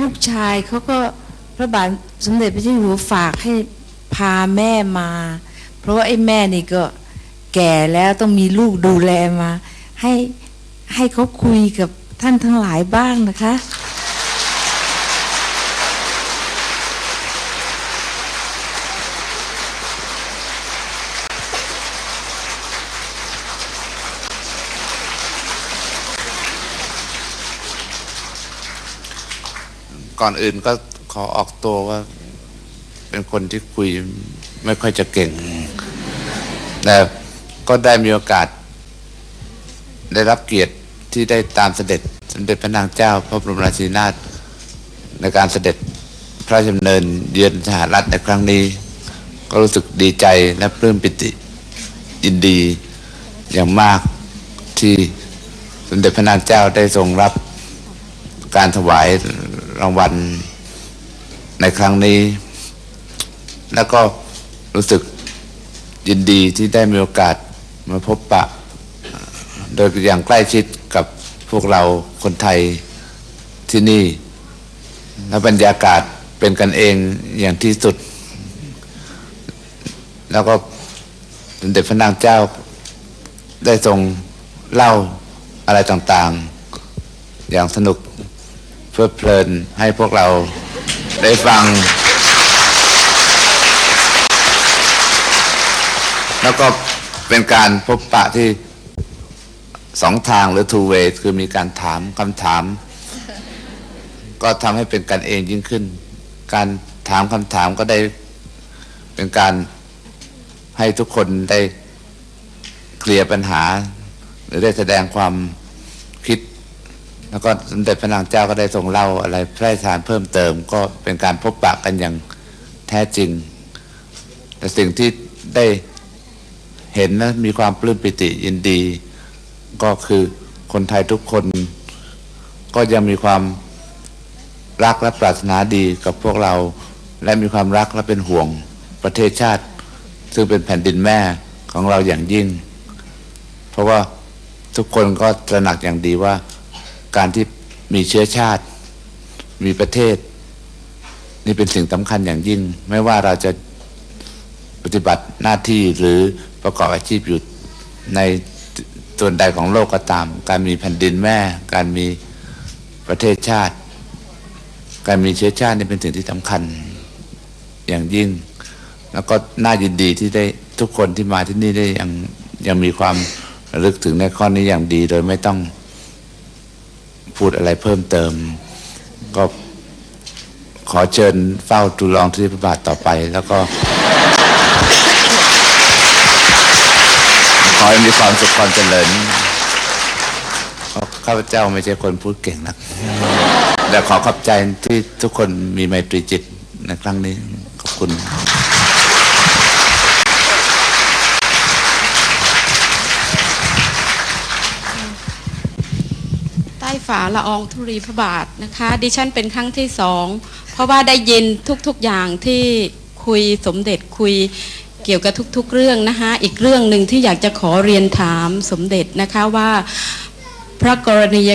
ลูกชายเขาก็พระบาทสมเด็จพระเจ้าอยู่หัวฝากให้พาแม่มา เพราะว่าไอ้แม่นี่ก็แก่แล้วต้องมีลูกดูแลมา ให้ให้เขาคุยกับท่านทั้งหลายบ้างนะคะ ก่อนอื่นก็ขอออกตัวว่า เป็นคนที่คุยไม่ค่อยจะเก่ง แต่ก็ได้มีโอกาส ได้รับเกียรติที่ได้ตามเสด็จสมเด็จพระนางเจ้า พระบรมราชินีนาถในการเสด็จพระราชดำเนินเยือนสหรัฐในครั้งนี้ ก็รู้สึกดีใจและปลื้มปิติยินดีอย่างมากที่สมเด็จพระนางเจ้าได้ทรงรับการถวาย รางวัลในครั้งนี้ แล้วก็รู้สึกยินดีที่ได้มีโอกาสมาพบปะ โดยอย่างใกล้ชิดกับพวกเราคนไทยที่นี่ และบรรยากาศเป็นกันเองอย่างที่สุด แล้วก็สมเด็จพระนางเจ้าได้ทรงเล่าอะไรต่างๆ อย่างสนุก พลิดเพลินให้พวกเราได้ฟัง แล้วก็เป็นการพบปะที่สองทางหรือ two way คือมีการถามคำถาม ก็ทำให้เป็นกันเองยิ่งขึ้น การถามคำถามก็ได้เป็นการให้ทุกคนได้เคลียร์ปัญหา หรือได้แสดงความ แล้วก็สมเด็จพระนางเจ้าก็ได้ทรงเล่าอะไรพระราชทานเพิ่มเติม ก็เป็นการพบปะกันอย่างแท้จริง แต่สิ่งที่ได้เห็นและมีความปลื้มปิติยินดี ก็คือคนไทยทุกคน ก็ยังมีความรักและปรารถนาดีกับพวกเรา และมีความรักและเป็นห่วงประเทศชาติ ซึ่งเป็นแผ่นดินแม่ของเราอย่างยิ่ง เพราะว่าทุกคนก็ตระหนักอย่างดีว่า การที่มีเชื้อชาติ มีประเทศ นี่เป็นสิ่งสำคัญอย่างยิ่ง ไม่ว่าเราจะปฏิบัติหน้าที่หรือประกอบอาชีพอยู่ในส่วนใดของโลกก็ตาม การมีแผ่นดินแม่ การมีประเทศชาติ การมีเชื้อชาตินี่เป็นสิ่งที่สำคัญอย่างยิ่ง แล้วก็น่ายินดีที่ได้ทุกคนที่มาที่นี่ได้ยังยังมีความระลึกถึงในข้อนี้อย่างดีโดยไม่ต้อง พูดอะไรเพิ่มเติม ก็ขอเชิญเฝ้าทูลองที่พระบาทต่อไป แล้วก็ ขอให้มีความสุขความเจริญข้าพเจ้าไม่ใช่คนพูดเก่งนัก แต่ขอขอบใจที่ทุกคนมีไมตรีจิตในครั้งนี้ ขอบคุณ ฝาละอองธุรีพระบาทนะคะ ดิฉันเป็นครั้งที่สอง เพราะว่าได้ยินทุกๆอย่างที่คุยสมเด็จคุยเกี่ยวกับทุกๆเรื่องนะคะอีกเรื่องหนึ่งที่อยากจะขอเรียนถามสมเด็จนะคะว่าพระกรณีย